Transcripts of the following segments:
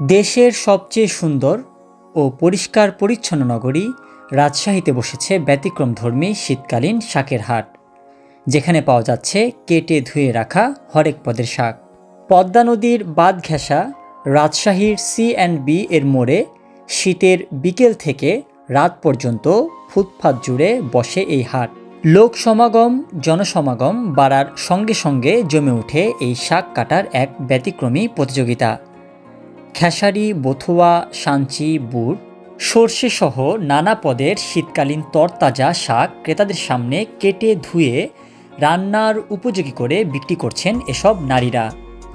দেশের সবচেয়ে সুন্দর ও পরিষ্কার পরিচ্ছন্ন নগরী রাজশাহীতে বসেছে ব্যতিক্রমধর্মী শীতকালীন শাকের হাট, যেখানে পাওয়া যাচ্ছে কেটে ধুয়ে রাখা হরেক পদের শাক। পদ্মা নদীর বাঁধ ঘেঁষা রাজশাহীর সি অ্যান্ড বি এর মোড়ে শীতের বিকেল থেকে রাত পর্যন্ত ফুটপাত জুড়ে বসে এই হাট। লোক সমাগম, জনসমাগম বাড়ার সঙ্গে সঙ্গে জমে ওঠে এই শাক কাটার এক ব্যতিক্রমী প্রতিযোগিতা। খেসারি, বথুয়া, সাঞ্চি বুট সর্ষে সহ নানা পদের শীতকালীন তরতাজা শাক ক্রেতাদের সামনে কেটে ধুয়ে রান্নার উপযোগী করে বিক্রি করছেন এসব নারীরা।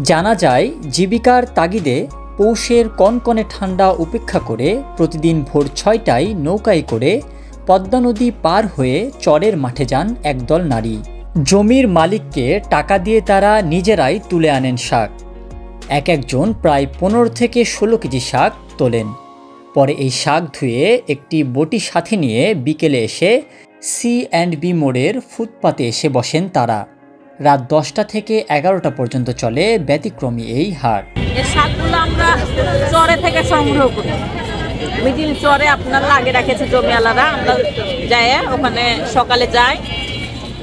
জানা যায়, জীবিকার তাগিদে পৌষের কনকনে ঠান্ডা উপেক্ষা করে প্রতিদিন ভোর ছয়টায় নৌকায় করে পদ্মা নদী পার হয়ে চরের মাঠে যান একদল নারী। জমির মালিককে টাকা দিয়ে তারা নিজেরাই তুলে আনেন শাক। এক একজন প্রায় পনেরো থেকে ষোলো কেজি শাক তোলেন। পরে এই শাক ধুয়ে একটি বটি সাথে নিয়ে বিকেলে এসে সি অ্যান্ড বি মোড়ের ফুটপাতে এসে বসেন তারা। রাত দশটা থেকে এগারোটা পর্যন্ত চলে ব্যতিক্রমী এই হাট। শাকগুলো আমরা চরে থেকে সংগ্রহ করি। মিডিল চরে আপনার লাগে রেখেছে জমিওয়ালারা আমরা যাই ওখানে সকালে যাই।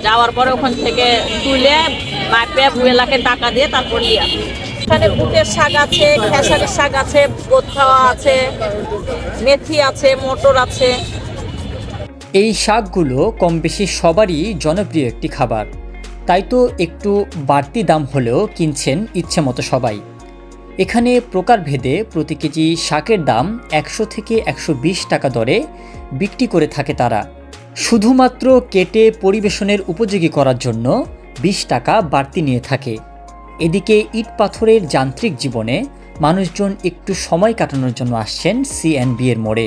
যাওয়ার পরে ওখান থেকে তুলে মাপে বুয়েলাকে টাকা দিয়ে তারপর নিয়ে আসি। এখানে বুটের শাক আছে, খেসারির শাক আছে বোথাওয়া আছে, মেথি আছে, মটর আছে। এই শাকগুলো কম বেশি সবারই জনপ্রিয় একটি খাবার। তাই তো একটু বাড়তি দাম হলেও কিনছেন ইচ্ছে মতো সবাই। এখানে প্রকারভেদে প্রতি কেজি শাকের দাম একশো থেকে একশো বিশ টাকা দরে বিক্রি করে থাকে তারা। শুধুমাত্র কেটে পরিবেশনের উপযোগী করার জন্য বিশ টাকা বাড়তি নিয়ে থাকে। এদিকে ইট পাথরের যান্ত্রিক জীবনে মানুষজন একটু সময় কাটানোর জন্য আসছেন সি অ্যান্ড বি এর মোড়ে।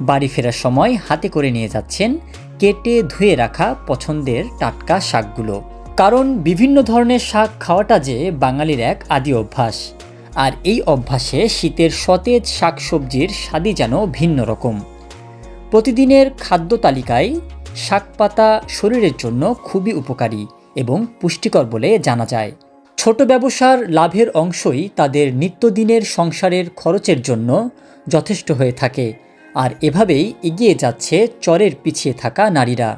বাড়ি ফেরার সময় হাতে করে নিয়ে যাচ্ছেন কেটে ধুয়ে রাখা পছন্দের টাটকা শাকগুলো। কারণ বিভিন্ন ধরনের শাক খাওয়াটা যে বাঙালির এক আদি অভ্যাস। আর এই অভ্যাসে শীতের সতেজ শাকসবজির স্বাদই যেন ভিন্ন রকম। প্রতিদিনের খাদ্য তালিকায় শাক পাতা শরীরের জন্য খুবই উপকারী এবং পুষ্টিকর বলে জানা যায়। ছোট ব্যবসার লাভের অংশই তাদের নিত্যদিনের সংসারের খরচের জন্য যথেষ্ট হয়ে থাকে, আর এভাবেই এগিয়ে যাচ্ছে চরের পিছিয়ে থাকা নারীরা।